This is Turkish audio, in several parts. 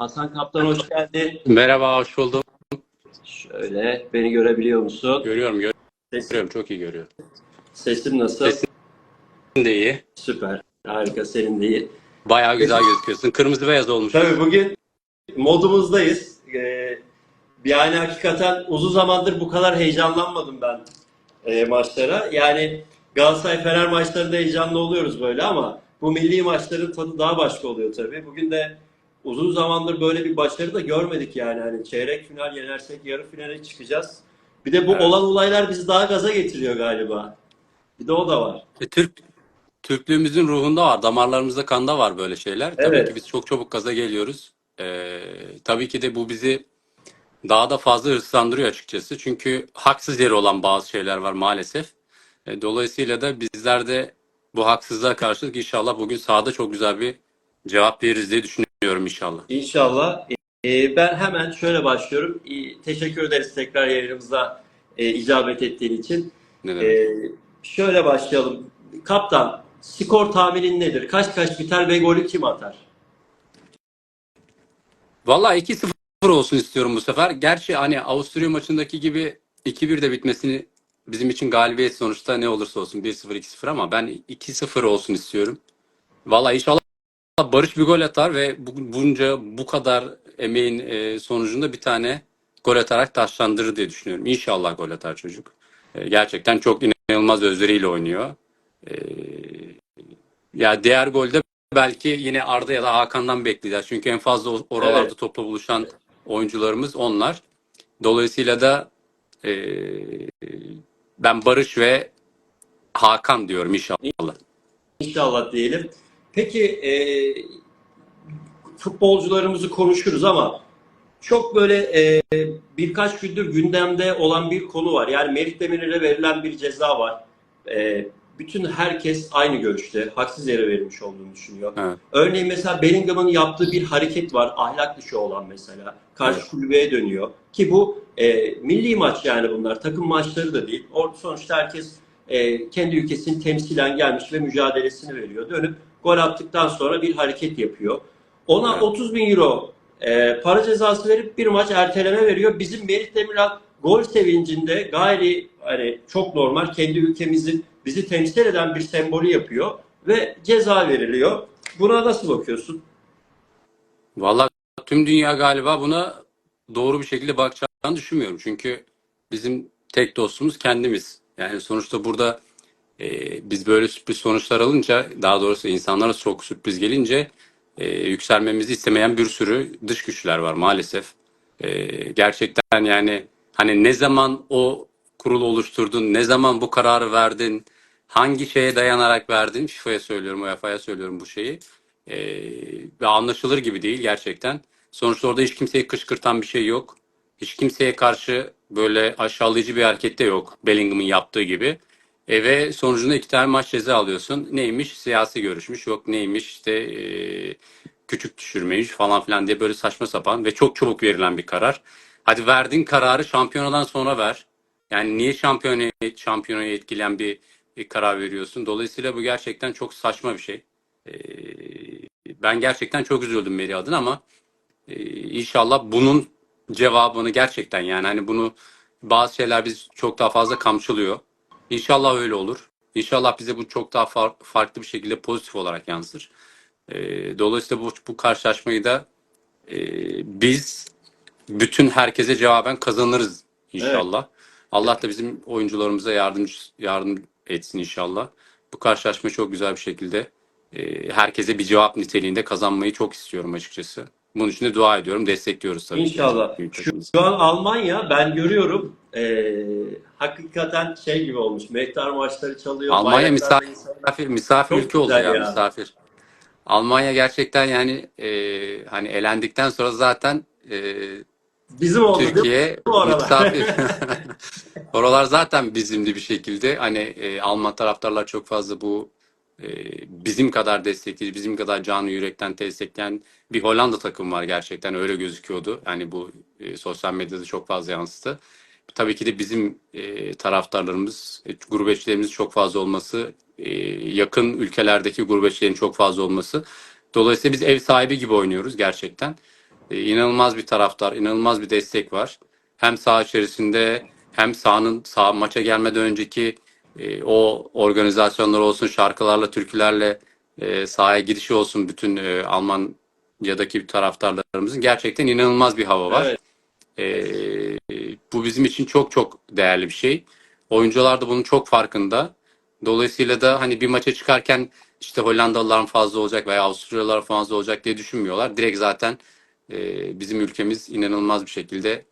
Hasan Kaptan hoş geldin. Merhaba, hoş buldum. Şöyle beni görebiliyor musun? Görüyorum, görüyorum. Çok iyi görüyorum. sesim nasıl? Sesin de iyi. Süper. Harika senin de iyi. Bayağı güzel gözüküyorsun. Kırmızı beyaz olmuş. Tabii bugün modumuzdayız. Ee, yani hakikaten uzun zamandır bu kadar heyecanlanmadım ben e, maçlara. Yani Galatasaray Fener maçlarında heyecanlı oluyoruz böyle ama bu milli maçların tadı daha başka oluyor tabii. Bugün de uzun zamandır böyle bir başarı da görmedik yani. Hani çeyrek final yenersek yarı finale çıkacağız. Bir de bu Evet. olan olaylar bizi daha gaza getiriyor galiba. Bir de o da var. E, Türk Türklüğümüzün ruhunda var, damarlarımızda, kanda var böyle şeyler. Tabii Evet. ki biz çok çabuk gaza geliyoruz. Ee, tabii ki de bu bizi daha da fazla hırslandırıyor açıkçası. Çünkü haksız yere olan bazı şeyler var maalesef. E, dolayısıyla da bizler de bu haksızlığa karşılık inşallah bugün sahada çok güzel bir cevap veririz diye düşünüyorum inşallah. İnşallah. Ee, ben hemen şöyle başlıyorum. Ee, teşekkür ederiz tekrar yayınımıza e, icabet ettiğin için. Ne demek? Ee, şöyle başlayalım. Kaptan, skor tahminin nedir? Kaç kaç biter ve golü kim atar? Vallahi 2-0 olsun istiyorum bu sefer. Gerçi hani Avusturya maçındaki gibi 2-1 de bitmesini bizim için galibiyet sonuçta ne olursa olsun 1-0 2-0 ama ben 2-0 olsun istiyorum. Vallahi inşallah Barış bir gol atar ve bu- bunca bu kadar emeğin e, sonucunda bir tane gol atarak taşlandırır diye düşünüyorum. İnşallah gol atar çocuk. E, Gerçekten çok inanılmaz özveriyle oynuyor. E, Ya diğer golde belki yine Arda ya da Hakan'dan bekleyeceğiz. Çünkü en fazla o- oralarda Evet. topla buluşan oyuncularımız onlar. Dolayısıyla da e, ben Barış ve Hakan diyorum inşallah. İnşallah diyelim. Peki e, futbolcularımızı konuşuruz ama çok böyle e, birkaç gündür gündemde olan bir konu var. Yani Merih Demirel'e verilen bir ceza var. E, bütün herkes aynı görüşte. Haksız yere verilmiş olduğunu düşünüyor. Evet. Örneğin mesela Bellingham'ın yaptığı bir hareket var. Ahlak dışı olan mesela. Karşı Evet. kulübeye dönüyor. Ki bu e, milli maç yani bunlar. Takım maçları da değil. Sonuçta herkes e, kendi ülkesini temsilen gelmiş ve mücadelesini veriyor. Dönüp gol attıktan sonra bir hareket yapıyor. Ona Evet. 30 bin euro e, para cezası verip bir maç erteleme veriyor. Bizim Merih Demirel gol sevincinde gayri hani çok normal kendi ülkemizin bizi temsil eden bir sembolü yapıyor ve ceza veriliyor. Buna nasıl bakıyorsun? Vallahi tüm dünya galiba buna doğru bir şekilde bakacağını düşünmüyorum. Çünkü bizim tek dostumuz kendimiz. Yani sonuçta burada e, biz böyle sürpriz sonuçlar alınca, daha doğrusu insanlara çok sürpriz gelince e, yükselmemizi istemeyen bir sürü dış güçler var maalesef. E, gerçekten yani hani ne zaman o kurulu oluşturdun, ne zaman bu kararı verdin, hangi şeye dayanarak verdin, FIFA'ya söylüyorum, UEFA'ya söylüyorum bu şeyi. E, ve anlaşılır gibi değil gerçekten. Sonuçta orada hiç kimseyi kışkırtan bir şey yok. Hiç kimseye karşı böyle aşağılayıcı bir hareket de yok. Bellingham'ın yaptığı gibi. E ve sonucunda iki tane maç ceza alıyorsun. Neymiş? Siyasi görüşmüş. Yok neymiş? İşte e, küçük düşürmeymiş falan filan diye böyle saçma sapan ve çok çabuk verilen bir karar. Hadi verdiğin kararı şampiyonadan sonra ver. Yani niye şampiyonu şampiyonayı etkileyen bir, bir karar veriyorsun? Dolayısıyla bu gerçekten çok saçma bir şey. E, ben gerçekten çok üzüldüm Meri adına ama e, inşallah bunun cevabını gerçekten yani hani bunu bazı şeyler biz çok daha fazla kamçılıyor. İnşallah öyle olur. İnşallah bize bu çok daha far- farklı bir şekilde pozitif olarak yansır. Ee, dolayısıyla bu, bu karşılaşmayı da e, biz bütün herkese cevaben kazanırız inşallah. Allah da bizim oyuncularımıza yardımcı yardım etsin inşallah. Bu karşılaşma çok güzel bir şekilde e, herkese bir cevap niteliğinde kazanmayı çok istiyorum açıkçası. Bunun için de dua ediyorum, destekliyoruz tabii ki. İnşallah. Şu, şu an Almanya ben görüyorum e, hakikaten şey gibi olmuş. Mehtar maçları çalıyor. Almanya misafir, misafir, misafir ülke oldu ya, ya. misafir. Almanya gerçekten yani e, hani elendikten sonra zaten e, Bizim oldu? Türkiye misafir. Oralar zaten bizimdi bir şekilde. Hani e, Alman taraftarlar çok fazla bu e, bizim kadar destekleyici, bizim kadar canı yürekten destekleyen bir Hollanda takım var gerçekten öyle gözüküyordu. Yani bu e, sosyal medyada çok fazla yansıdı. Tabii ki de bizim e, taraftarlarımız, e, gurbetçilerimizin çok fazla olması, e, yakın ülkelerdeki gurbetçilerin çok fazla olması. Dolayısıyla biz ev sahibi gibi oynuyoruz gerçekten. E, inanılmaz bir taraftar, inanılmaz bir destek var. Hem saha içerisinde hem sahanın sağ maça gelmeden önceki e, o organizasyonlar olsun, şarkılarla, türkülerle e, sahaya girişi olsun bütün e, Almanya'daki taraftarlarımızın gerçekten inanılmaz bir hava var. Evet. Ee, bu bizim için çok çok değerli bir şey. Oyuncular da bunun çok farkında. Dolayısıyla da hani bir maça çıkarken işte Hollandalılar fazla olacak veya Avusturyalılar fazla olacak diye düşünmüyorlar. Direkt zaten e, bizim ülkemiz inanılmaz bir şekilde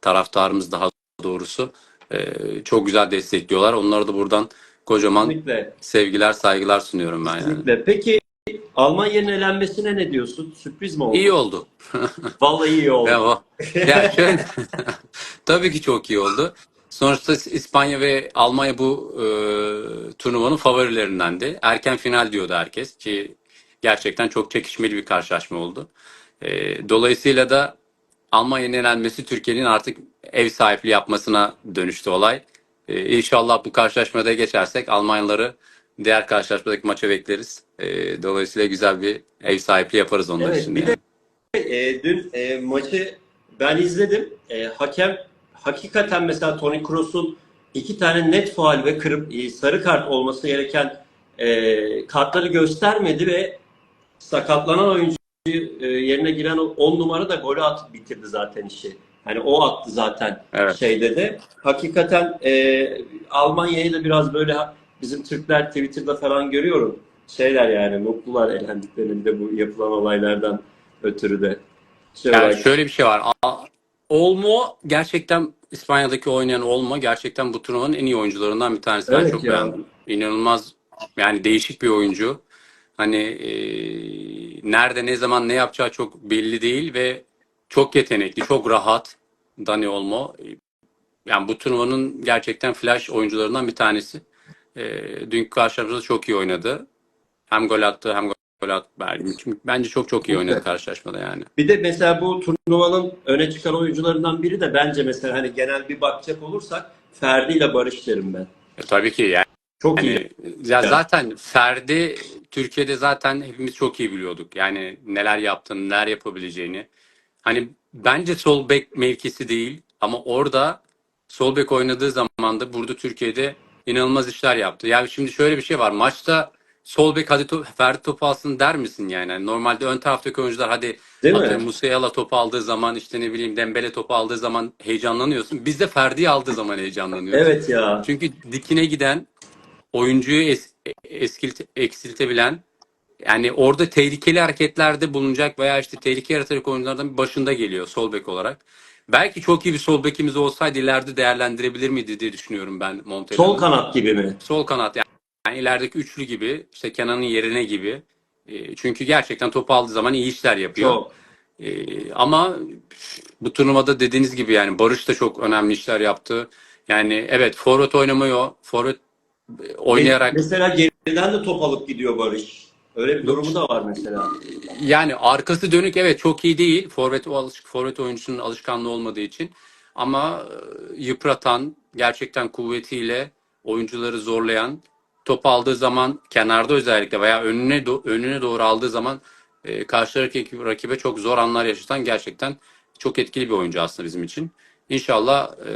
taraftarımız daha doğrusu e, çok güzel destekliyorlar. Onlara da buradan kocaman Kesinlikle. sevgiler, saygılar sunuyorum ben yani. Kesinlikle. Peki Almanya'nın elenmesine ne diyorsun? Sürpriz mi oldu? İyi oldu. Vallahi iyi oldu. Ya, o- ya şöyle, tabii ki çok iyi oldu. Sonuçta İspanya ve Almanya bu e, turnuvanın favorilerindendi. Erken final diyordu herkes ki gerçekten çok çekişmeli bir karşılaşma oldu. E, dolayısıyla da Almanya'nın elenmesi Türkiye'nin artık ev sahipliği yapmasına dönüştü olay. E, inşallah bu karşılaşmada geçersek Almanyaları diğer karşılaşmadaki maça bekleriz. E, dolayısıyla güzel bir ev sahipliği yaparız onlar Evet, için. bir yani. de e, dün e, maçı ben izledim. E, hakem hakikaten mesela Toni Kroos'un iki tane net faul ve kırıp e, sarı kart olması gereken e, kartları göstermedi ve sakatlanan oyuncu e, yerine giren 10 numara da golü atıp bitirdi zaten işi. Hani o attı zaten Evet. şeyde de. Hakikaten e, Almanya'yı da biraz böyle bizim Türkler Twitter'da falan görüyorum. Şeyler yani mutlular elendiklerinde bu yapılan olaylardan ötürü de. Şey Yani olarak- şöyle bir şey var. Olmo gerçekten İspanya'daki oynayan Olmo gerçekten bu turnuvanın en iyi oyuncularından bir tanesi. Ben Evet çok ya. beğendim. İnanılmaz yani değişik bir oyuncu. Hani e, nerede ne zaman ne yapacağı çok belli değil ve çok yetenekli, çok rahat Dani Olmo. Yani bu turnuvanın gerçekten flash oyuncularından bir tanesi. E, dünkü karşılaşmada çok iyi oynadı. Hem gol attı hem gol attı. Bence çok çok iyi oynadı karşılaşmada yani. Bir de mesela bu turnuvanın öne çıkan oyuncularından biri de bence mesela hani genel bir bakacak olursak Ferdi ile Barış derim ben. E, tabii ki yani. Çok iyi. Yani ya zaten Ferdi Türkiye'de zaten hepimiz çok iyi biliyorduk. Yani neler yaptığını, neler yapabileceğini. Hani bence sol bek mevkisi değil ama orada sol bek oynadığı zaman da burada Türkiye'de inanılmaz işler yaptı. Yani şimdi şöyle bir şey var. Maçta sol bek hadi to- Ferdi topu alsın der misin yani? Yani Normalde ön taraftaki oyuncular hadi Değil atıyorum Musiala topu aldığı zaman işte ne bileyim Dembele topu aldığı zaman heyecanlanıyorsun. Biz de Ferdi'yi aldığı zaman heyecanlanıyoruz. Evet ya. Çünkü dikine giden oyuncuyu es, eskilt, eksiltebilen yani orada tehlikeli hareketlerde bulunacak veya işte tehlike yaratacak oyunculardan başında geliyor sol bek olarak. Belki çok iyi bir sol bekimiz olsaydı ileride değerlendirebilir miydi diye düşünüyorum ben Montella'nın. Sol kanat gibi mi? Sol kanat yani, yani ilerideki üçlü gibi işte Kenan'ın yerine gibi. E, Çünkü gerçekten topu aldığı zaman iyi işler yapıyor. Çok. Ee, ama bu turnuvada dediğiniz gibi yani Barış da çok önemli işler yaptı. Yani evet forvet oynamıyor. Forvet e, oynayarak Mesela geriden de top alıp gidiyor Barış. Öyle bir durumu da var mesela. yani arkası dönük evet çok iyi değil. Forvet o alışık forvet oyuncusunun alışkanlığı olmadığı için. Ama e, yıpratan, gerçekten kuvvetiyle oyuncuları zorlayan, top aldığı zaman kenarda özellikle veya önüne do- önüne doğru aldığı zaman e, karşı rakip, rakibe çok zor anlar yaşatan gerçekten çok etkili bir oyuncu aslında bizim için. İnşallah e,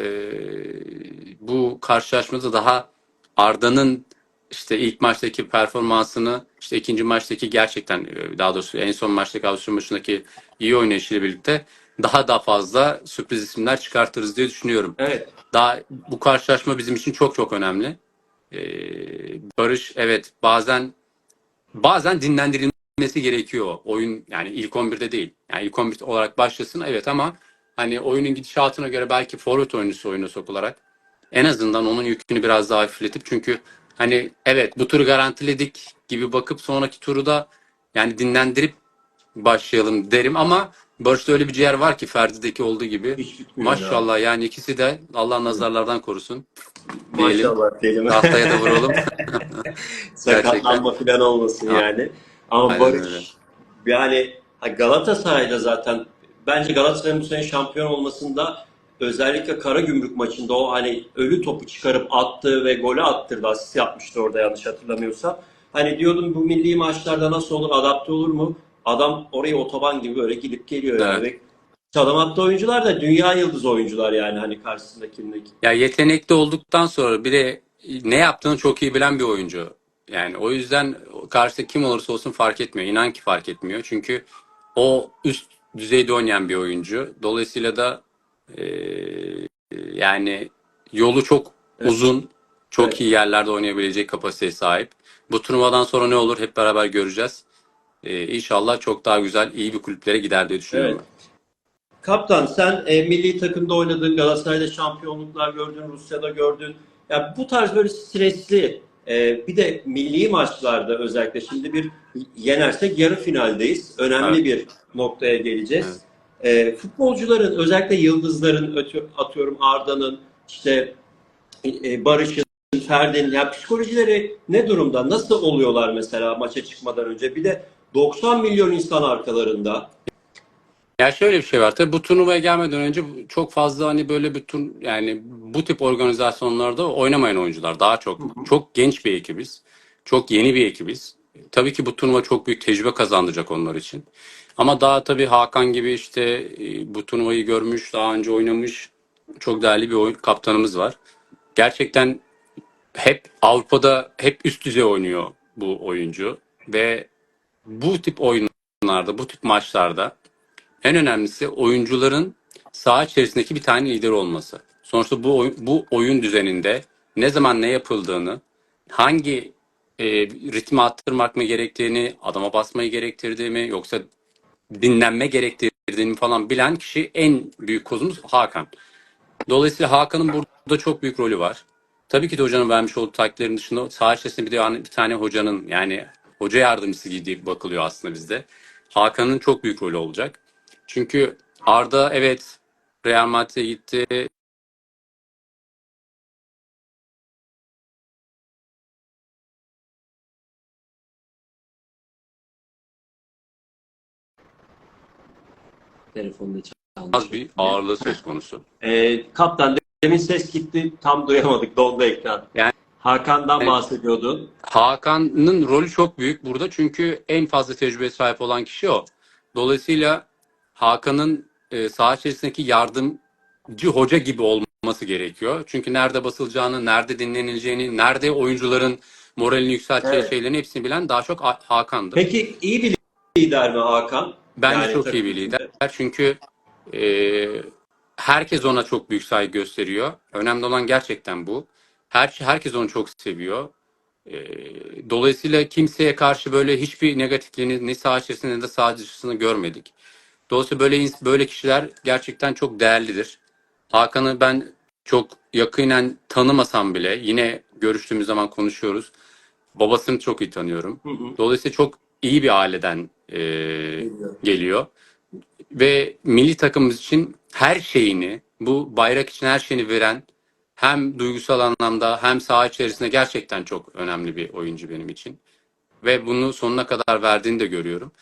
bu karşılaşmada daha Arda'nın işte ilk maçtaki performansını işte ikinci maçtaki gerçekten e, daha doğrusu en son maçtaki Avusturya maçındaki iyi oynayışıyla birlikte daha da fazla sürpriz isimler çıkartırız diye düşünüyorum. Evet. Daha bu karşılaşma bizim için çok çok önemli. Ee, Barış evet bazen bazen dinlendirilmesi gerekiyor. Oyun yani ilk 11'de değil. Yani ilk 11 olarak başlasın evet ama hani oyunun gidişatına göre belki forvet oyuncusu oyuna sokularak en azından onun yükünü biraz daha hafifletip çünkü hani evet bu turu garantiledik gibi bakıp sonraki turu da yani dinlendirip başlayalım derim ama Barış'ta öyle bir ciğer var ki Ferdi'deki olduğu gibi. Bitmiyor ya. Maşallah yani ikisi de Allah nazarlardan korusun. Diyelim. Maşallah diyelim. Tahtaya da vuralım. Sakatlanma falan olmasın Ha. yani. Ama Aynen öyle. Barış yani ha, Galatasaray'da zaten bence Galatasaray'ın bu sene şampiyon olmasında özellikle Karagümrük maçında o hani ölü topu çıkarıp attığı ve golü attırdı. Asist yapmıştı orada yanlış hatırlamıyorsam. Hani diyordum bu milli maçlarda nasıl olur, adapte olur mu? Adam oraya otoban gibi böyle gidip geliyor yani. Evet. Ve çalım oyuncular da dünya yıldız oyuncular yani hani karşısındakindeki. Ya yetenekli olduktan sonra bir de ne yaptığını çok iyi bilen bir oyuncu. Yani o yüzden karşıda kim olursa olsun fark etmiyor. İnan ki fark etmiyor. Çünkü o üst düzeyde oynayan bir oyuncu. Dolayısıyla da eee, yani yolu çok Evet. uzun, çok Evet. iyi yerlerde oynayabilecek kapasiteye sahip. Bu turnuvadan sonra ne olur hep beraber göreceğiz. Eee inşallah çok daha güzel, iyi bir kulüplere gider diye düşünüyorum. Evet. Kaptan sen e, milli takımda oynadın, Galatasaray'da şampiyonluklar gördün, Rusya'da gördün. Ya bu tarz böyle stresli e, bir de milli maçlarda özellikle şimdi bir yenersek yarı finaldeyiz. Önemli bir noktaya geleceğiz. E, futbolcuların özellikle yıldızların atıyorum Arda'nın işte e, Barış'ın, Ferdi'nin ya psikolojileri ne durumda? Nasıl oluyorlar mesela maça çıkmadan önce? Bir de 90 milyon insan arkalarında. Ya şöyle bir şey var. Tabii bu turnuvaya gelmeden önce çok fazla hani böyle turn yani bu tip organizasyonlarda oynamayan oyuncular daha çok çok genç bir ekibiz. Çok yeni bir ekibiz. Tabii ki bu turnuva çok büyük tecrübe kazandıracak onlar için. Ama daha tabii Hakan gibi işte e, bu turnuvayı görmüş, daha önce oynamış çok değerli bir oyun, kaptanımız var. Gerçekten hep Avrupa'da hep üst düzey oynuyor bu oyuncu ve bu tip oyunlarda, bu tip maçlarda en önemlisi oyuncuların saha içerisindeki bir tane lider olması. Sonuçta bu bu oyun düzeninde ne zaman ne yapıldığını, hangi e, ritmi arttırmak mı gerektiğini, adama basmayı gerektirdiğini yoksa dinlenme gerektirdiğini falan bilen kişi en büyük kozumuz Hakan. Dolayısıyla Hakan'ın burada çok büyük rolü var. Tabii ki de hocanın vermiş olduğu taktiklerin dışında saha içerisinde bir de yani bir tane hocanın yani hoca yardımcısı gibi bakılıyor aslında bizde. Hakan'ın çok büyük rolü olacak. Çünkü Arda evet Real Madrid'e gitti. Telefonda çalmış. Az bir ağırlığı söz konusu. Ee, kaptan demin ses gitti tam duyamadık dondu ekran. Yani- Hakan'dan Evet. bahsediyordun. Hakan'ın rolü çok büyük burada çünkü en fazla tecrübeye sahip olan kişi o. Dolayısıyla Hakan'ın e, saha içerisindeki yardımcı hoca gibi olması gerekiyor. Çünkü nerede basılacağını, nerede dinlenileceğini, nerede oyuncuların moralini yükselteceği Evet. şeylerin hepsini bilen daha çok Ha- Hakan'dır. Peki iyi bir lider mi Hakan? Bence Yani çok iyi bir lider. Çünkü e, herkes ona çok büyük saygı gösteriyor. Önemli olan gerçekten bu. Her herkes onu çok seviyor. E, dolayısıyla kimseye karşı böyle hiçbir negatifliğini ne saha içerisinde ne de saha dışında görmedik. Dolayısıyla böyle böyle kişiler gerçekten çok değerlidir. Hakan'ı ben çok yakinen tanımasam bile yine görüştüğümüz zaman konuşuyoruz. Babasını çok iyi tanıyorum. Hı hı. Dolayısıyla çok iyi bir aileden e, geliyor. Ve milli takımımız için her şeyini, bu bayrak için her şeyini veren hem duygusal anlamda hem saha içerisinde gerçekten çok önemli bir oyuncu benim için. Ve bunu sonuna kadar verdiğini de görüyorum.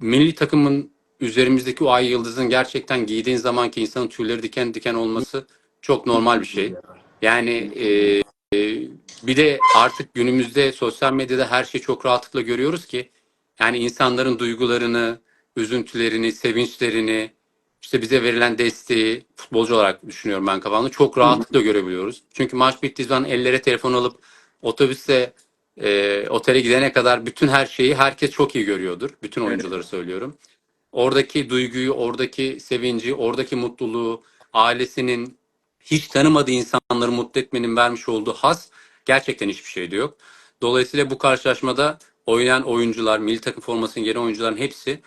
Milli takımın üzerimizdeki o ay yıldızın gerçekten giydiğin zamanki insanın tüyleri diken diken olması çok normal bir şey. Yani e, e, bir de artık günümüzde sosyal medyada her şeyi çok rahatlıkla görüyoruz ki yani insanların duygularını, üzüntülerini, sevinçlerini, işte bize verilen desteği futbolcu olarak düşünüyorum ben kafamda çok rahatlıkla görebiliyoruz. Çünkü maç bittiği zaman ellere telefon alıp otobüse e, otele gidene kadar bütün her şeyi herkes çok iyi görüyordur. Bütün oyuncuları söylüyorum. Oradaki duyguyu, oradaki sevinci, oradaki mutluluğu, ailesinin hiç tanımadığı insanları mutlu etmenin vermiş olduğu haz gerçekten hiçbir şeyde yok. Dolayısıyla bu karşılaşmada oynayan oyuncular, milli takım formasını giyen oyuncuların hepsi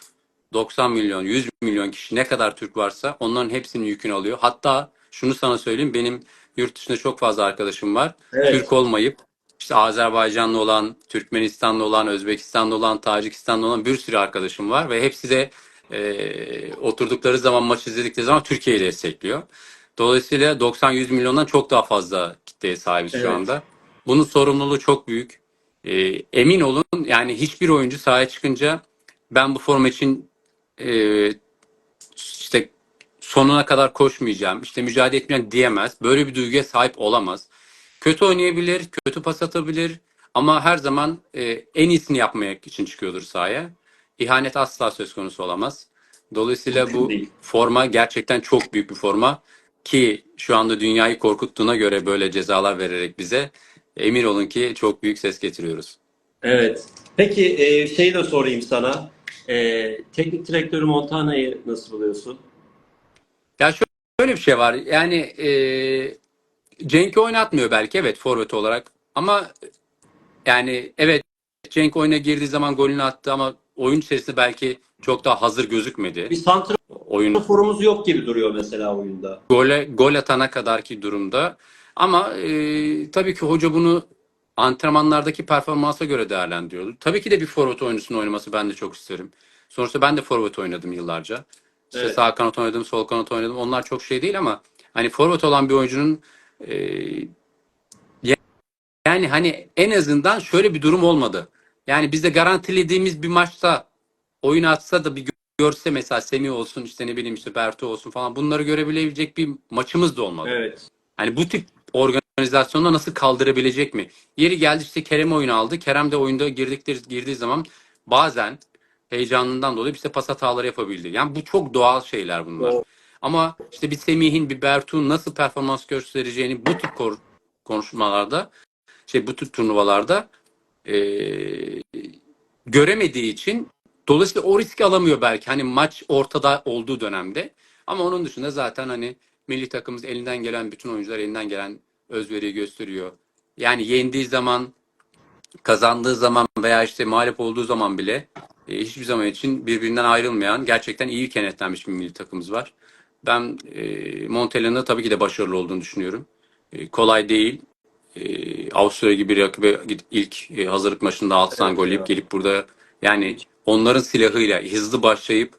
90 milyon, 100 milyon kişi ne kadar Türk varsa onların hepsinin yükünü alıyor. Hatta şunu sana söyleyeyim benim yurt dışında çok fazla arkadaşım var. Evet. Türk olmayıp işte Azerbaycanlı olan, Türkmenistanlı olan, Özbekistanlı olan, Tacikistanlı olan bir sürü arkadaşım var ve hepsi de e, oturdukları zaman maç izledikleri zaman Türkiye'yi destekliyor. Dolayısıyla 90-100 milyondan çok daha fazla kitleye sahibiz Evet. şu anda. Bunun sorumluluğu çok büyük. E, emin olun yani hiçbir oyuncu sahaya çıkınca ben bu forma için e, işte sonuna kadar koşmayacağım, işte mücadele etmeyeceğim diyemez. Böyle bir duyguya sahip olamaz. Kötü oynayabilir, kötü pas atabilir ama her zaman e, en iyisini yapmaya için çıkıyordur sahaya. ihanet asla söz konusu olamaz. Dolayısıyla bu forma gerçekten çok büyük bir forma ki şu anda dünyayı korkuttuğuna göre böyle cezalar vererek bize emin olun ki çok büyük ses getiriyoruz. Evet. Peki e, şey de sorayım sana. E, teknik direktörü Montana'yı nasıl buluyorsun? Ya şö- şöyle bir şey var. Yani e, Cenk'i oynatmıyor belki evet forvet olarak ama yani evet Cenk oyuna girdiği zaman golünü attı ama oyun içerisinde belki çok daha hazır gözükmedi. Bir Oyun santraforumuz yok gibi duruyor mesela oyunda. gole gol atana kadarki durumda. Ama e, tabii ki hoca bunu antrenmanlardaki performansa göre değerlendiriyordu. Tabii ki de bir forvet oyuncusunun oynaması ben de çok isterim. Sonuçta ben de forvet oynadım yıllarca. İşte Evet. sağ kanat oynadım, sol kanat oynadım. Onlar çok şey değil ama hani forvet olan bir oyuncunun e, yani hani en azından şöyle bir durum olmadı. Yani bizde garantilediğimiz bir maçta oyun atsa da bir gö- görse mesela Semih olsun işte ne bileyim işte Bertu olsun falan bunları görebilecek bir maçımız da olmadı. Evet. Hani bu tip organizasyonda nasıl kaldırabilecek mi? Yeri geldi işte Kerem oyun aldı. Kerem de oyunda girdikleri girdiği zaman bazen heyecanından dolayı işte pas hataları yapabildi. Yani bu çok doğal şeyler bunlar. Doğru. Ama işte bir Semih'in, bir Bertu'nun nasıl performans göstereceğini bu kor- konuşmalarda, şey bu tip turnuvalarda eee, göremediği için dolayısıyla o riski alamıyor belki. Hani maç ortada olduğu dönemde. Ama onun dışında zaten hani milli takımımız elinden gelen bütün oyuncular elinden gelen özveriyi gösteriyor. Yani yendiği zaman, kazandığı zaman veya işte mağlup olduğu zaman bile e, hiçbir zaman için birbirinden ayrılmayan gerçekten iyi kenetlenmiş bir milli takımımız var. Ben e, Montella'nın tabii ki de başarılı olduğunu düşünüyorum. E, kolay değil. E, Avusturya gibi bir rakibe ilk e, hazırlık maçında 6 tane Evet gol yiyip gelip burada yani onların silahıyla hızlı başlayıp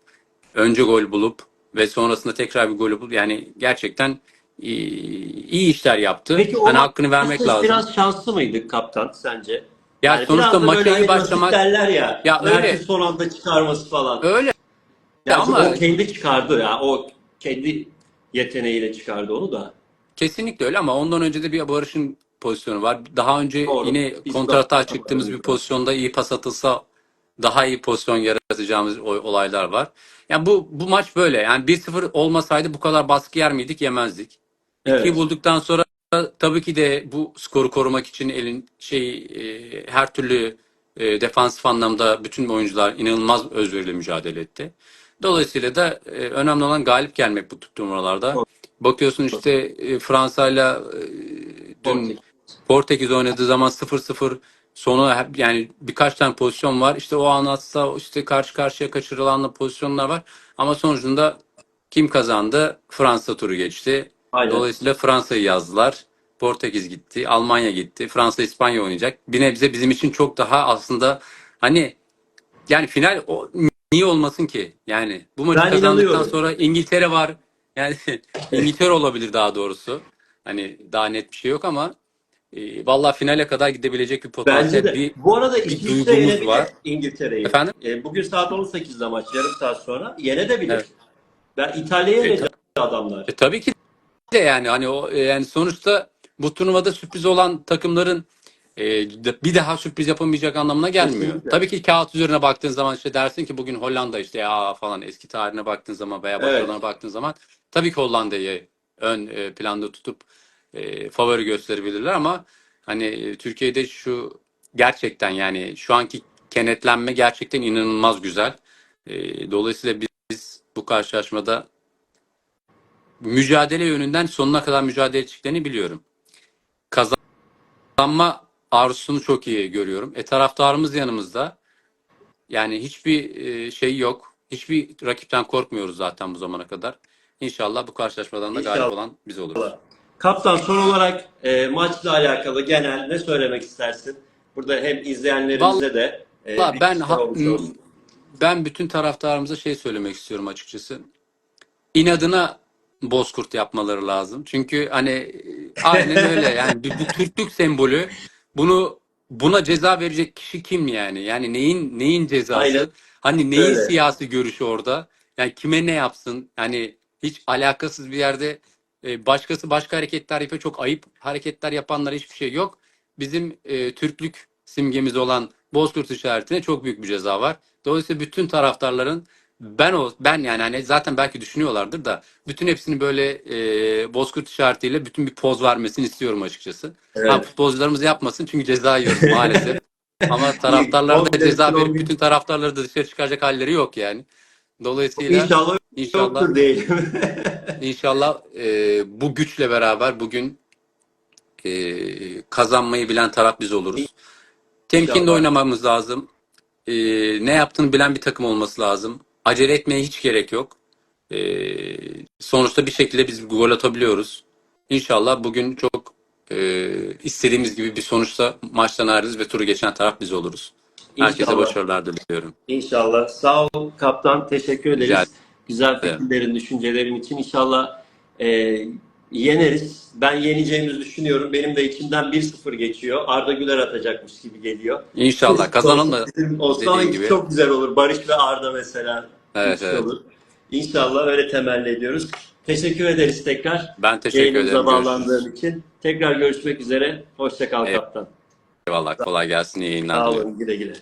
önce gol bulup ve sonrasında tekrar bir gol bulup yani gerçekten iyi, iyi işler yaptı. Peki o hani hakkını vermek maçta lazım. biraz şanslı mıydık kaptan sence? Ya Yani sonuçta biraz maça iyi hani başlamak derler ya. Ya öyle. son anda çıkarması falan. öyle Yani ama- o kendi çıkardı ya. O kendi yeteneğiyle çıkardı onu da. Kesinlikle öyle ama ondan önce de bir Barış'ın pozisyonu var. Daha önce Doğru. yine kontrata çıktığımız bir pozisyonda iyi pas atılsa daha iyi pozisyon yaratacağımız olaylar var. Yani bu bu maç böyle. Yani 1-0 olmasaydı bu kadar baskı yer miydik? Yemezdik. Evet. İkiyi bulduktan sonra tabii ki de bu skoru korumak için elin şey e, her türlü e, defansif anlamda bütün oyuncular inanılmaz özveriyle mücadele etti. Dolayısıyla da e, önemli olan galip gelmek bu turnuvalarda. Bakıyorsun işte e, Fransa'yla e, dün Portekiz. Portekiz oynadığı zaman 0-0 sonu hep- yani birkaç tane pozisyon var. İşte o an atsa işte karşı karşıya kaçırılan pozisyonlar var. Ama sonucunda kim kazandı? Fransa turu geçti. Aynen. Dolayısıyla Fransa'yı yazdılar. Portekiz gitti, Almanya gitti, Fransa İspanya oynayacak. Bir nebze bizim için çok daha aslında hani yani final o, niye olmasın ki? Yani bu maçı Ben kazandıktan sonra İngiltere var. Yani İngiltere olabilir daha doğrusu. Hani daha net bir şey yok ama e, vallahi finale kadar gidebilecek bir Bence potansiyel de. bir Bu arada İsviçre duygumuz yenebilir var. İngiltere'yi. Efendim? E, bugün saat 18'de maç. Yarım saat sonra. Yenebilir. Evet. Ben İtalya'ya E, yenecek adamlar. E, tabii ki de yani hani o e, yani sonuçta bu turnuvada sürpriz olan takımların e, de- bir daha sürpriz yapamayacak anlamına gelmiyor. Kesinlikle. Tabii ki kağıt üzerine baktığın zaman işte dersin ki bugün Hollanda işte ya falan eski tarihine baktığın zaman veya Evet. başarılarına baktığın zaman tabii ki Hollanda'yı ön e, planda tutup e, favori gösterebilirler ama hani e, Türkiye'de şu gerçekten yani şu anki kenetlenme gerçekten inanılmaz güzel. E, dolayısıyla biz bu karşılaşmada mücadele yönünden sonuna kadar mücadele edeceklerini biliyorum. Kazanma arzusunu çok iyi görüyorum. E taraftarımız yanımızda. Yani hiçbir şey yok. Hiçbir rakipten korkmuyoruz zaten bu zamana kadar. İnşallah bu karşılaşmadan da galip İnşallah. olan biz oluruz. Kaptan son olarak e, maçla alakalı genel ne söylemek istersin? Burada hem izleyenlerimize de e, bir ben ha- olmuş olsun. ben bütün taraftarımıza şey söylemek istiyorum açıkçası. İnadına bozkurt yapmaları lazım. Çünkü hani e, aynen öyle yani bu, bu Türklük sembolü bunu buna ceza verecek kişi kim yani? Yani neyin neyin cezası? Aynen. Hani neyin Öyle. siyasi görüşü orada? Yani kime ne yapsın? Yani hiç alakasız bir yerde e, başkası başka hareketler yapıyor. Çok ayıp hareketler yapanlara hiçbir şey yok. Bizim e, Türklük simgemiz olan Bozkurt işaretine çok büyük bir ceza var. Dolayısıyla bütün taraftarların ben o ben yani hani zaten belki düşünüyorlardır da bütün hepsini böyle e, Bozkurt işaretiyle bütün bir poz vermesini istiyorum açıkçası. Evet. Ha, futbolcularımız yapmasın çünkü ceza yiyoruz maalesef. Ama taraftarlar da ceza verip bütün taraftarları da dışarı çıkaracak halleri yok yani. Dolayısıyla İnşallah inşallah diyelim. İnşallah e, bu güçle beraber bugün e, kazanmayı bilen taraf biz oluruz. Temkinli oynamamız lazım. E, ne yaptığını bilen bir takım olması lazım. Acele etmeye hiç gerek yok. E, sonuçta bir şekilde biz gol atabiliyoruz. İnşallah bugün çok e, istediğimiz gibi bir sonuçta maçtan ayrılırız ve turu geçen taraf biz oluruz. Herkese İnşallah. başarılar diliyorum. İnşallah. Sağ ol kaptan. Teşekkür ederiz. Rica Güzel fikirlerin, düşüncelerin için. İnşallah e, yeneriz. Ben yeneceğimizi düşünüyorum. Benim de içimden 1-0 geçiyor. Arda Güler atacakmış gibi geliyor. İnşallah kazanalım da dediğin gibi. çok güzel olur. Barış ve Arda mesela. Evet, evet. olur. İnşallah öyle temelli ediyoruz. Teşekkür ederiz tekrar. ben teşekkür Yayınımıza ederim. Bağlandığın için. Tekrar görüşmek üzere. Hoşça kal Evet. kaptan. Eyvallah kolay gelsin iyi yayınlar Sağ olun. Güle güle.